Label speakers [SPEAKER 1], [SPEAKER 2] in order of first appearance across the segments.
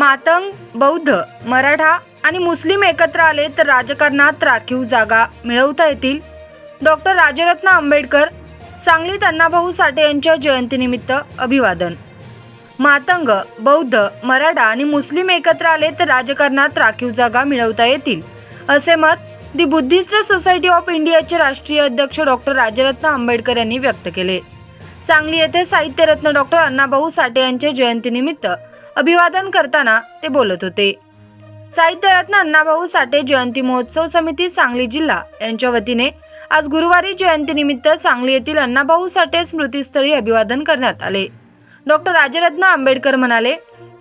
[SPEAKER 1] मातंग बौद्ध मराठा आणि मुस्लिम एकत्र आले तर राजकारणात राखीव जागा मिळवता येतील. डॉक्टर राजरत्न आंबेडकर सांगलीत अण्णाभाऊ साठे यांच्या जयंतीनिमित्त अभिवादन. मातंग बौद्ध मराठा आणि मुस्लिम एकत्र आले तर राजकारणात राखीव जागा मिळवता येतील असे मत दी बुद्धिस्ट सोसायटी ऑफ इंडियाचे राष्ट्रीय अध्यक्ष डॉक्टर राजरत्न आंबेडकर यांनी व्यक्त केले. सांगली येथे साहित्यरत्न डॉक्टर अण्णाभाऊ साठे यांच्या जयंतीनिमित्त अभिवादन करताना ते बोलत होते. साहित्यरत्न अण्णाभाऊ साठे जयंती महोत्सव समिती सांगली जिल्हा यांच्या वतीने आज गुरुवारी जयंतीनिमित्त सांगली येथील अण्णाभाऊ साठे स्मृतीस्थळी अभिवादन करण्यात आले. डॉक्टर राजरत्न आंबेडकर म्हणाले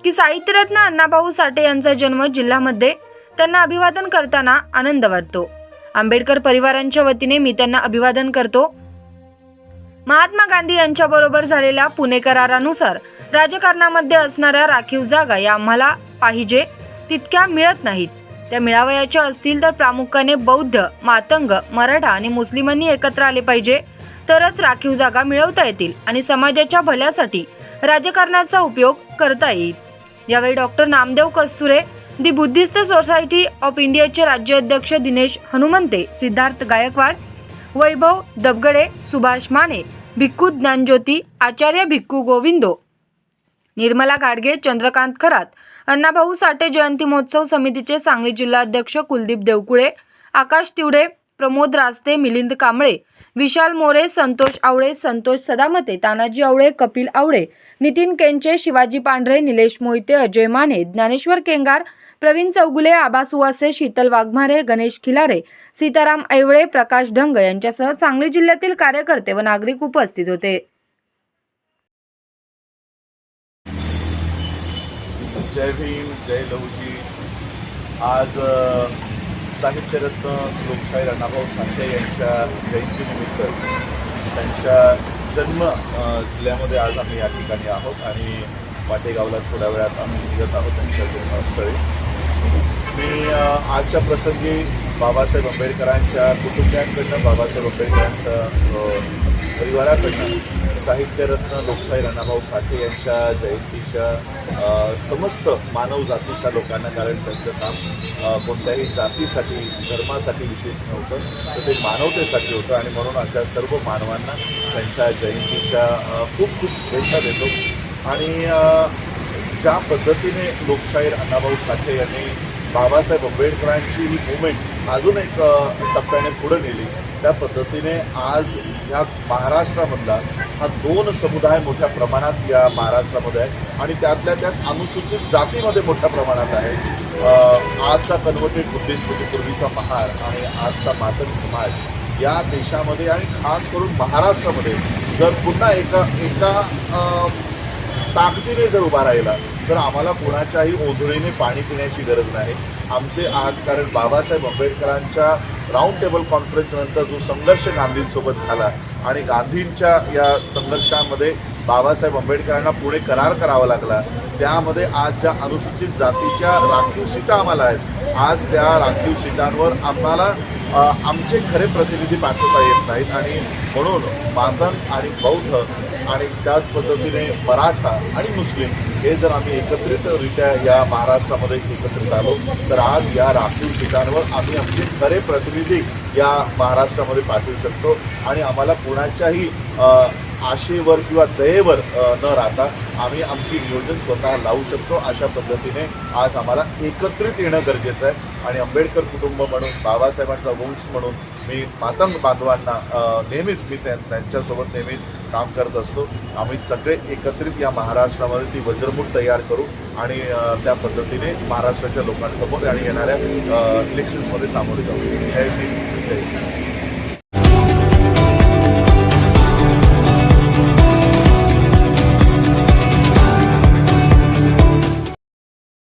[SPEAKER 1] की साहित्यरत्न अण्णाभाऊ साठे यांचा जन्म जिल्ह्यामध्ये त्यांना अभिवादन करताना आनंद वाटतो. आंबेडकर परिवारांच्या वतीने मी त्यांना अभिवादन करतो. महात्मा गांधी यांच्याबरोबर झालेल्या पुणे करारानुसार राजकारणामध्ये असणाऱ्या राखीव जागा या आम्हाला पाहिजे तितक्या मिळत नाहीत. त्या मिळावयाच्या असतील तर प्रामुख्याने बौद्ध मातंग मराठा आणि मुस्लिमांनी एकत्र आले पाहिजे. तरच राखीव जागा मिळवता येतील आणि समाजाच्या भल्यासाठी राजकारणाचा उपयोग करता येईल. यावेळी doctor Namdev Kasture the Buddhist society of इंडियाचे राज्याध्यक्ष दिनेश हनुमंते सिद्धार्थ गायकवाड वैभव दबगडे सुभाष माने भिक्खू ज्ञानज्योती आचार्य भिक्खू गोविंदो. निर्मला गाडगे चंद्रकांत खरात. अण्णाभाऊ साठे जयंती महोत्सव समितीचे सांगली जिल्हाध्यक्ष कुलदीप देवकुळे आकाश तिवडे प्रमोद रास्ते मिलिंद कांबळे विशाल मोरे संतोष आवळे संतोष सदामते तानाजी आवळे कपिल आवळे नितीन केंचे शिवाजी पांढरे निलेश मोहिते अजय माने ज्ञानेश्वर केंगार प्रवीण चौगुले आबा सुवासे शीतल वाघमारे गणेश खिलारे सीताराम ऐवळे प्रकाश ढंग यांच्यासह सांगली जिल्ह्यातील कार्यकर्ते व नागरिक उपस्थित होते.
[SPEAKER 2] जय भीम जय लहुजी आज साहित्यरत्न लोकशाही अण्णाभाऊ साठे यांच्या जयंतीनिमित्त त्यांच्या जन्म जिल्ह्यामध्ये आज आम्ही या ठिकाणी आहोत आणि वाटेगावला थोड्या वेळात आम्ही निघत आहोत त्यांच्या जन्मस्थळी. मी आजच्या प्रसंगी बाबासाहेब आंबेडकरांच्या कुटुंबियांकडनं बाबासाहेब आंबेडकरांच्या परिवाराकडनं साहित्यरत्न लोकशाही अण्णाभाऊ साठे यांच्या जयंतीच्या समस्त मानव जातीच्या लोकांना कारण त्यांचं काम कोणत्याही जातीसाठी धर्मासाठी विशेष नव्हतं तर ते मानवतेसाठी होतं. आणि म्हणून अशा सर्व मानवांना त्यांच्या जयंतीच्या खूप खूप शुभेच्छा देतो. आणि ज्या पद्धतीने लोकशाहीर अण्णाभाऊ साठे यांनी बाबासाहेब आंबेडकरांची ही मुवमेंट अजून एक टप्प्याने पुढे नेली त्या पद्धतीने आज ह्या महाराष्ट्रामधला हा दोन समुदाय मोठ्या प्रमाणात या महाराष्ट्रामध्ये आहे आणि त्यातल्या त्यात अनुसूचित जातीमध्ये मोठ्या प्रमाणात आहे. आजचा कन्वर्टेड बुद्धिस्ट म्हणजे पूर्वीचा महार आणि आजचा मातन समाज या देशामध्ये आणि खास करून महाराष्ट्रामध्ये जर पुन्हा एका एका ताकदीने जर उभा राहिला तर आम्हाला कोणाच्याही ओझळीने पाणी पिण्याची गरज नाही. आमचे आज कारण बाबासाहेब आंबेडकरांच्या राऊंड टेबल कॉन्फरन्सनंतर जो संघर्ष गांधींसोबत झाला आणि गांधींच्या या संघर्षामध्ये बाबासाहेब आंबेडकरांना पुढे करार करावा लागला त्यामध्ये आज ज्या अनुसूचित जातीच्या राखीव सीटा आम्हाला आहेत आज त्या राखीव सीटांवर आम्हाला आमचे खरे प्रतिनिधी पाठवता येत नाहीत आणि म्हणून बांधन आणि बौद्ध आणि त्याच पद्धतीने मराठा आणि मुस्लिम हे जर आम्ही एकत्रितरित्या या महाराष्ट्रामध्ये एकत्रित आलो तर आज या राखीव सीटांवर आम्ही आमचे खरे प्रतिनिधी या महाराष्ट्रामध्ये पाठवू शकतो. आणि आम्हाला कुणाच्याही आशेवर किंवा दयेवर न राहता आम्ही आमची नियोजन स्वतः लावू शकतो. अशा पद्धतीने आज आम्हाला एकत्रित येणं गरजेचं आहे. आणि आंबेडकर कुटुंब म्हणून बाबासाहेबांचा वंश म्हणून मी मातंग बांधवांना नेहमीच मी त्यांच्यासोबत नेहमीच काम करत असतो. आम्ही सगळे एकत्रित या महाराष्ट्रामध्ये ती वज्रमूठ तयार करू आणि त्या पद्धतीने महाराष्ट्राच्या लोकांसमोर आणि येणाऱ्या इलेक्शन्समध्ये सामोरे जाऊ. जय जय